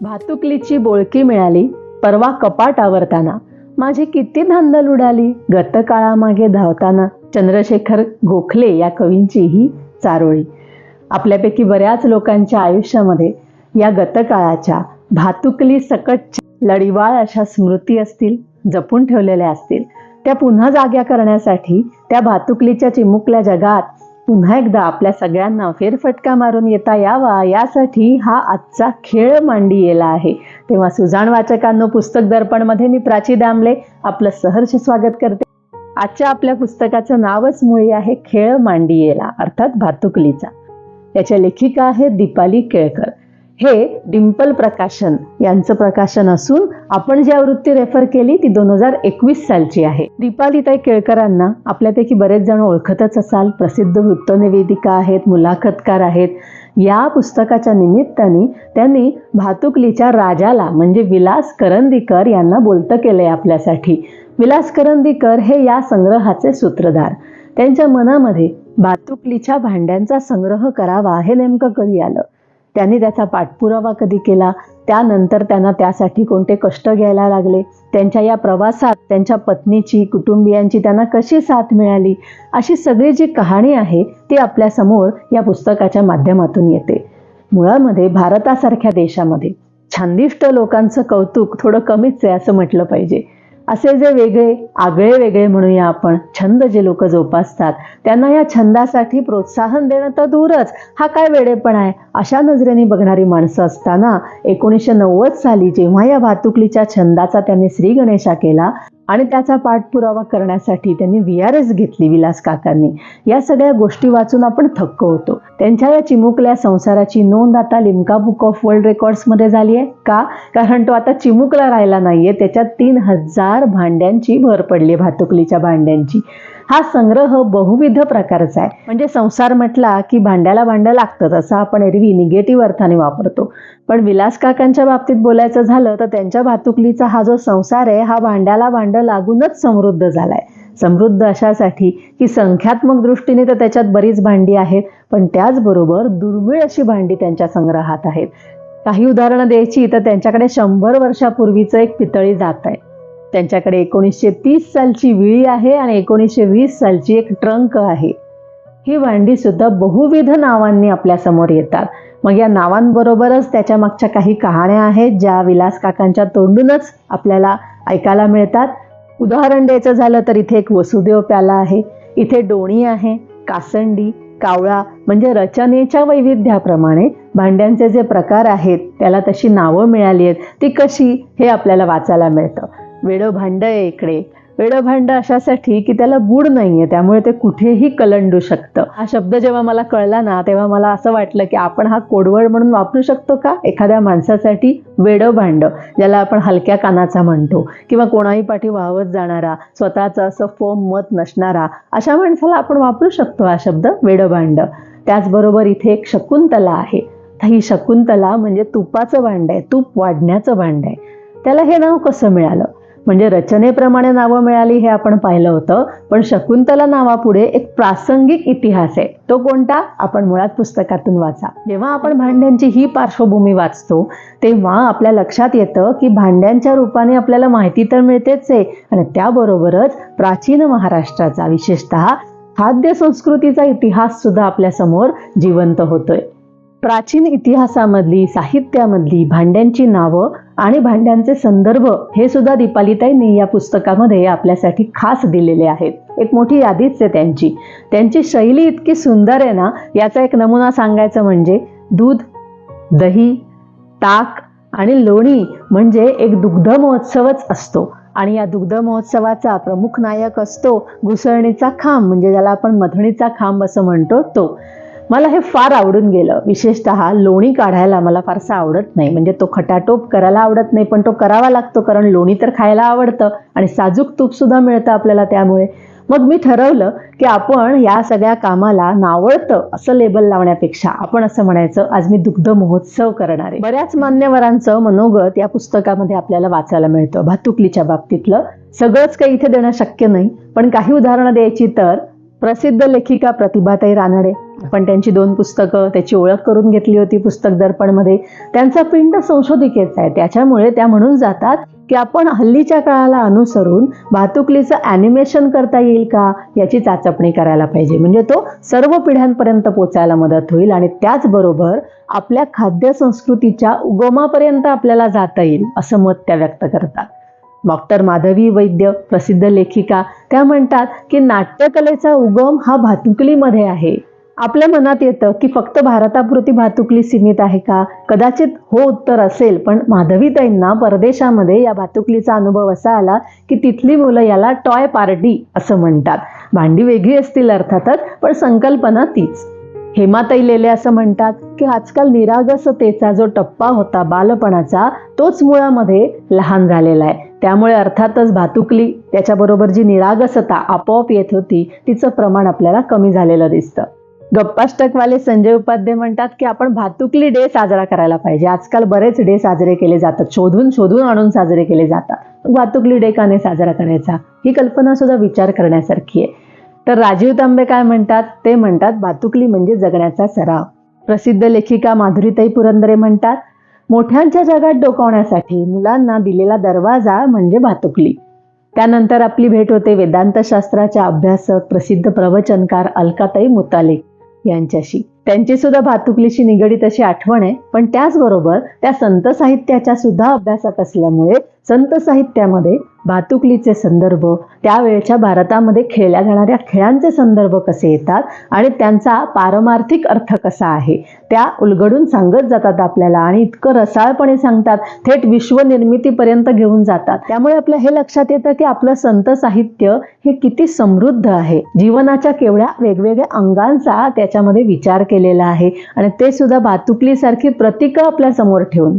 भातुकलीची बोळकी मिळाली. परवा कपाट आवरताना. माझी किती धांदल उडाली. गतकाळामागे धावताना चंद्रशेखर गोखले या कवींची ही चारोळी. आपल्यापैकी बऱ्याच लोकांच्या आयुष्यामध्ये या गतकाळाच्या भातुकली सकट लढीवाळ अशा स्मृती असतील जपून ठेवलेल्या असतील. त्या पुन्हा जाग्या करण्यासाठी त्या भातुकलीच्या चिमुकल्या जगात पुन्हा एकदा आपल्या सगळ्यांना फेरफटका मारून येता यावा. यासाठी हा आजचा खेळ मांडी येला आहे. तेव्हा सुजाण वाचकांनो पुस्तक दर्पणमध्ये मी प्राची दामले आपलं सहर्ष स्वागत करते. आजच्या आपल्या पुस्तकाचं नावच मुळी आहे खेळ मांडी येला अर्थात भातुकलीचा. त्याच्या लेखिका आहेत दीपाली केळकर. हे डिम्पल प्रकाशन यांचं प्रकाशन असून आपण जी आवृत्ती रेफर केली ती दोन हजार एकवीस सालची आहे. दीपालीताई केळकरांना आपल्यापैकी बरेच जण ओळखतच असाल. प्रसिद्ध वृत्तनिवेदिका आहेत मुलाखतकार आहेत. या पुस्तकाच्या निमित्ताने त्यांनी भातुकलीच्या राजाला म्हणजे विलास करंदीकर यांना बोलतं केलंय आपल्यासाठी. विलास करंदीकर हे या संग्रहाचे सूत्रधार. त्यांच्या मनामध्ये भातुकलीच्या भांड्यांचा संग्रह करावा हे नेमकं कधी आलं? त्यांनी त्याचा पाठपुरावा कधी केला? त्यानंतर त्यांना त्यासाठी कोणते कष्ट घ्यायला लागले? त्यांच्या या प्रवासात त्यांच्या पत्नीची कुटुंबियांची त्यांना कशी साथ मिळाली? अशी सगळी जी कहाणी आहे ती आपल्यासमोर या पुस्तकाच्या माध्यमातून येते. मुळामध्ये भारतासारख्या देशामध्ये छानदिष्ट लोकांचं कौतुक थोडं कमीच आहे असं म्हटलं पाहिजे. असे जे वेगळे आगळे वेगळे म्हणूया आपण छंद जे लोक जोपासतात त्यांना या छंदासाठी प्रोत्साहन देणं तर दूरच. हा काय वेडेपण आहे? अशा नजरेने बघणारी माणसं असताना एकोणीसशे नव्वद साली जेव्हा या वाहतुकलीच्या छंदाचा त्यांनी श्री गणेशा केला आणि त्याचा पाठपुरावा करण्यासाठी त्यांनी व्ही आर एस घेतली विलास काकांनी. या सगळ्या गोष्टी वाचून आपण थक्क होतो. त्यांच्या या चिमुकल्या संसाराची नोंद आता लिमका बुक ऑफ वर्ल्ड रेकॉर्ड्समध्ये झाली आहे. का? कारण तो आता चिमुकला राहिला नाहीये. त्याच्यात तीन हजार भांड्यांची भर पडली भातुकलीच्या भांड्यांची. हा संग्रह बहुविध प्रकारचा आहे. म्हणजे संसार म्हटला की भांड्याला भांडं लागतं तसं आपण एरवी निगेटिव्ह अर्थाने वापरतो. पण विलास काकांच्या बाबतीत बोलायचं झालं तर त्यांच्या भातुकलीचा हा जो संसार आहे हा भांड्याला भांडं लागूनच समृद्ध झालाय. समृद्ध अशासाठी की संख्यात्मक दृष्टीने तर त्याच्यात बरीच भांडी आहेत पण त्याचबरोबर दुर्मिळ अशी भांडी त्यांच्या संग्रहात आहेत. काही उदाहरणं द्यायची तर त्यांच्याकडे शंभर वर्षापूर्वीचं एक पितळी जात आहे. त्यांच्याकडे एकोणीसशे तीस सालची विळी आहे आणि एकोणीसशे वीस सालची एक ट्रंक आहे. ही भांडी सुद्धा बहुविध नावांनी आपल्यासमोर येतात. मग या नावांबरोबरच त्याच्या मागच्या काही कहाण्या आहेत ज्या विलास काकांच्या तोंडूनच आपल्याला ऐकायला मिळतात. उदाहरण द्यायचं झालं तर इथे एक वसुदेव प्याला आहे. इथे डोणी आहे कासंडी कावळा म्हणजे रचनेच्या वैविध्याप्रमाणे भांड्यांचे जे प्रकार आहेत त्याला तशी नावं मिळाली आहेत. ती कशी हे आपल्याला वाचायला मिळतं. वेडं भांडं आहे इकडे. वेडं भांडं अशासाठी की त्याला बूड नाही आहे त्यामुळे ते कुठेही कलंडू शकतं. हा शब्द जेव्हा मला कळला ना तेव्हा मला असं वाटलं की आपण हा कोडवड म्हणून वापरू शकतो का? एखाद्या माणसासाठी वेडं भांडं ज्याला आपण हलक्या कानाचा म्हणतो किंवा कोणाही पाठी वाहवत जाणारा स्वतःचं असं फोम मत नसणारा अशा माणसाला आपण वापरू शकतो हा शब्द वेडं भांडं. त्याचबरोबर इथे एक शकुंतला आहे. तर ही शकुंतला म्हणजे तुपाचं भांड आहे तूप वाढण्याचं भांड आहे. त्याला हे नाव कसं मिळालं? म्हणजे रचनेप्रमाणे नावं मिळाली हे आपण पाहिलं होतं पण शकुंतला नावापुढे एक प्रासंगिक इतिहास आहे. तो कोणता? आपण मुळात पुस्तकातून वाचा. जेव्हा आपण भांड्यांची ही पार्श्वभूमी वाचतो तेव्हा आपल्या लक्षात येतं की भांड्यांच्या रूपाने आपल्याला माहिती तर मिळतेच आहे आणि त्याबरोबरच प्राचीन महाराष्ट्राचा विशेषतः खाद्य संस्कृतीचा इतिहास सुद्धा आपल्यासमोर जिवंत होतोय. प्राचीन इतिहासामधली साहित्यामधली भांड्यांची नावं आणि भांड्यांचे संदर्भ हे सुद्धा दीपालीताईंनी या पुस्तकामध्ये आपल्यासाठी खास दिलेले आहेत. एक मोठी यादीच आहे त्यांची. त्यांची शैली इतकी सुंदर आहे ना याचा एक नमुना सांगायचं म्हणजे दूध दही ताक आणि लोणी म्हणजे एक दुग्ध महोत्सवच असतो. आणि या दुग्ध महोत्सवाचा प्रमुख नायक असतो घुसळणीचा खांब म्हणजे ज्याला आपण मथणीचा खांब असं म्हणतो तो. मला हे फार आवडून गेलं. विशेषतः लोणी काढायला मला फारसं आवडत नाही. म्हणजे तो खटाटोप करायला आवडत नाही पण तो करावा लागतो कारण लोणी तर खायला आवडतं आणि साजूक तूपसुद्धा मिळतं आपल्याला त्यामुळे. मग मी ठरवलं की आपण या सगळ्या कामाला नावळतं असं लेबल लावण्यापेक्षा आपण असं म्हणायचं आज मी दुग्ध महोत्सव करणार आहे. बऱ्याच मान्यवरांचं मनोगत या पुस्तकामध्ये आपल्याला वाचायला मिळतं. भातुकलीच्या बाबतीतलं सगळंच काही इथे देणं शक्य नाही पण काही उदाहरणं द्यायची तर प्रसिद्ध लेखिका प्रतिभाताई रानडे. पण त्यांची दोन पुस्तकं त्याची ओळख करून घेतली होती पुस्तक दर्पणमध्ये. त्यांचा पिंड संशोधिकेचा आहे. त्याच्यामुळे त्या म्हणून जातात की आपण हल्लीच्या काळाला अनुसरून वाहतुकलीचं ॲनिमेशन करता येईल का याची चाचपणी करायला पाहिजे. म्हणजे तो सर्व पिढ्यांपर्यंत पोचायला मदत होईल आणि त्याचबरोबर आपल्या खाद्य संस्कृतीच्या उगमापर्यंत आपल्याला जाता येईल असं मत त्या व्यक्त करतात. डॉक्टर माधवी वैद्य प्रसिद्ध लेखिका. त्या म्हणतात की नाट्यकलेचा उगम हा भातुकलीमध्ये आहे. आपल्या मनात येतं की फक्त भारतापुरती भातुकली सीमित आहे का? कदाचित हो उत्तर असेल पण माधवीताईंना परदेशामध्ये या भातुकलीचा अनुभव असा आला की तिथली मुलं याला टॉय पार्टी असं म्हणतात. भांडी वेगळी असतील अर्थातच पण संकल्पना तीच. हेमाताई लेले असं म्हणतात की आजकाल निरागसतेचा जो टप्पा होता बालपणाचा तोच मुळामध्ये लहान झालेला आहे. त्यामुळे अर्थातच भातुकली त्याच्याबरोबर जी निरागसता आपोआप येत होती तिचं प्रमाण आपल्याला कमी झालेलं दिसतं. गप्पाष्टकवाले संजय उपाध्ये म्हणतात की आपण भातुकली डे साजरा करायला पाहिजे. आजकाल बरेच डे साजरे केले जातात. शोधून शोधून आणून साजरे केले जातात. भातुकली डे का नाही साजरा करायचा? ही कल्पना सुद्धा विचार करण्यासारखी आहे. तर राजीव तांबे काय म्हणतात? ते म्हणतात भातुकली म्हणजे जगण्याचा सराव. प्रसिद्ध लेखिका माधुरीताई पुरंदरे म्हणतात मोठ्यांच्या जगात डोकावण्यासाठी मुलांना दिलेला दरवाजा म्हणजे भातुकली त्यानंतर आपली भेट होते वेदांतशास्त्राच्या अभ्यासक प्रसिद्ध प्रवचनकार अलकाताई मुतालिक यांच्याशी. त्यांची सुद्धा भातुकलीशी निगडीत अशी आठवण आहे. पण त्याचबरोबर त्या संत साहित्याच्या सुद्धा अभ्यासात असल्यामुळे संत साहित्यामध्ये भातुकलीचे संदर्भ त्यावेळच्या भारतामध्ये खेळल्या जाणाऱ्या खेळांचे संदर्भ कसे येतात आणि त्यांचा पारमार्थिक अर्थ कसा आहे त्या उलगडून सांगत जातात आपल्याला आणि इतकं रसाळपणे सांगतात. थेट विश्वनिर्मितीपर्यंत घेऊन जातात. त्यामुळे आपल्या हे लक्षात येतं की आपलं संत साहित्य हे किती समृद्ध आहे. जीवनाच्या केवढ्या वेगवेगळ्या अंगांचा त्याच्यामध्ये विचार केला केलेला आहे. आणि ते सुद्धा भातुकलीसारखी प्रतीकं आपल्यासमोर ठेवून.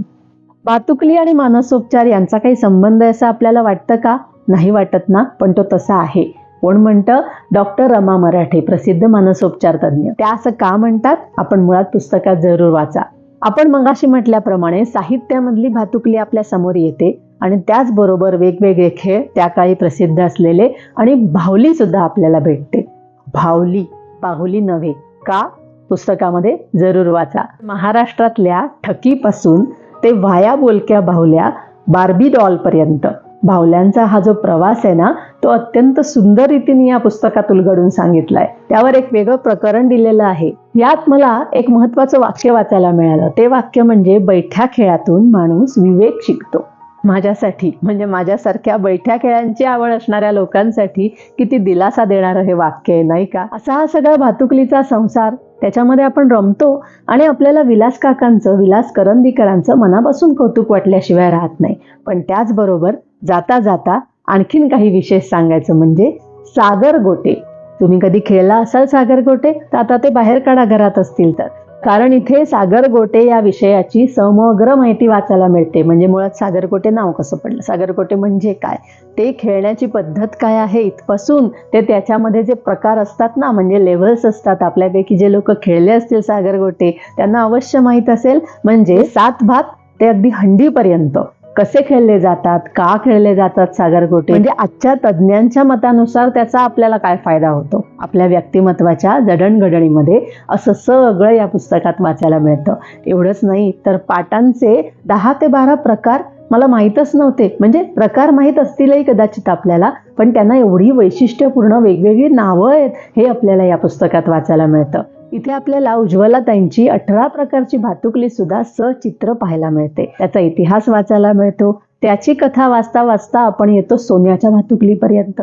भातुकली आणि मानसोपचार यांचा काही संबंध आहे असं आपल्याला वाटतं का? नाही वाटत ना? पण तो तसा आहे. कोण म्हणतं? डॉक्टर रमा मराठे प्रसिद्ध मानसोपचार तज्ज्ञ. त्या असं का म्हणतात? आपण मुळात पुस्तकात जरूर वाचा. आपण मगाशी म्हटल्याप्रमाणे साहित्यामधली भातुकली आपल्यासमोर येते आणि त्याचबरोबर वेगवेगळे खेळ त्या काळी प्रसिद्ध असलेले आणि भावली सुद्धा आपल्याला भेटते. भावली बाहुली नव्हे. का? पुस्तकामध्ये जरूर वाचा. महाराष्ट्रातल्या ठकीपासून ते वाया बोलक्या बाहुल्या बार्बी डॉलपर्यंत बाहुल्यांचा हा जो प्रवास आहे ना तो अत्यंत सुंदर रीतीने या पुस्तकात उलगडून सांगितलाय. त्यावर एक वेगळं प्रकरण दिलेलं आहे. यात मला एक महत्वाचं वाक्य वाचायला मिळालं. ते वाक्य म्हणजे बैठ्या खेळातून माणूस विवेक शिकतो. माझ्यासाठी म्हणजे माझ्यासारख्या बैठ्या खेळांची आवड असणाऱ्या लोकांसाठी किती दिलासा देणारं हे वाक्य आहे नाही का? असा हा सगळा भातुकलीचा संसार त्याच्यामध्ये आपण रमतो आणि आपल्याला विलास काकांचं विलास करंदीकरांचं मनापासून कौतुक वाटल्याशिवाय राहत नाही. पण त्याचबरोबर जाता जाता आणखीन काही विशेष सांगायचं म्हणजे सागर गोटे. तुम्ही कधी खेळला असाल सागर गोटे? तर आता ते बाहेर काढा घरात असतील तर. कारण इथे सागर गोटे या विषयाची समग्र माहिती वाचायला मिळते. म्हणजे मुळात सागरगोटे नाव कसं पडलं? सागरगोटे म्हणजे काय? ते खेळण्याची पद्धत काय आहे? इथपासून ते त्याच्यामध्ये जे प्रकार असतात ना म्हणजे लेव्हल्स असतात आपल्यापैकी जे लोक खेळले असतील सागरगोटे त्यांना अवश्य माहीत असेल. म्हणजे सात भात ते अगदी हंडीपर्यंत. कसे खेळले जातात का खेळले जातात सागरगोटे म्हणजे आजच्या तज्ज्ञांच्या मतानुसार त्याचा आपल्याला काय फायदा होतो? आपल्या व्यक्तिमत्वाच्या जडणघडणीमध्ये असं सगळं या पुस्तकात वाचायला मिळतं. एवढंच नाही तर पाटांचे दहा ते बारा प्रकार मला माहीतच नव्हते. म्हणजे प्रकार माहीत असतीलही कदाचित आपल्याला पण त्यांना एवढी वैशिष्ट्यपूर्ण वेगवेगळी नावं आहेत हे आपल्याला या पुस्तकात वाचायला मिळतं. इथे आपल्याला उज्ज्वलाताईंची अठरा प्रकारची भातुकली सुद्धा सचित्र पाहायला मिळते. त्याचा इतिहास वाचायला मिळतो. त्याची कथा वाचता वाचता आपण येतो सोन्याच्या भातुकलीपर्यंत.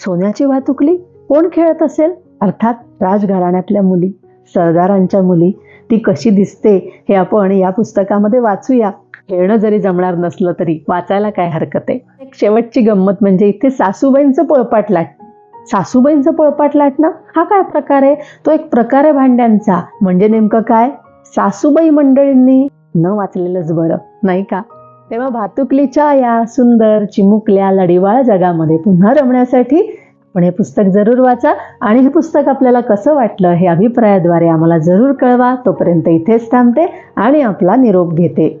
सोन्याची भातुकली कोण खेळत असेल? अर्थात राजघराण्यातल्या मुली सरदारांच्या मुली. ती कशी दिसते हे आपण या पुस्तकामध्ये वाचूया. खेळणं जरी जमणार नसलं तरी वाचायला काय हरकत आहे? एक शेवटची गंमत म्हणजे इथे सासूबाईंचं पोळपाट लागतं. सासूबाईंचं पळपाट लाटणं हा काय प्रकार आहे? तो एक प्रकार आहे भांड्यांचा. म्हणजे नेमकं काय? सासूबाई मंडळींनी न वाचलेलंच बरं नाही का? तेव्हा भातुकलीच्या या सुंदर चिमुकल्या लढीवाळ जगामध्ये पुन्हा रमण्यासाठी पण हे पुस्तक जरूर वाचा आणि हे पुस्तक आपल्याला कसं वाटलं हे अभिप्रायाद्वारे आम्हाला जरूर कळवा. तोपर्यंत इथेच थांबते आणि आपला निरोप घेते.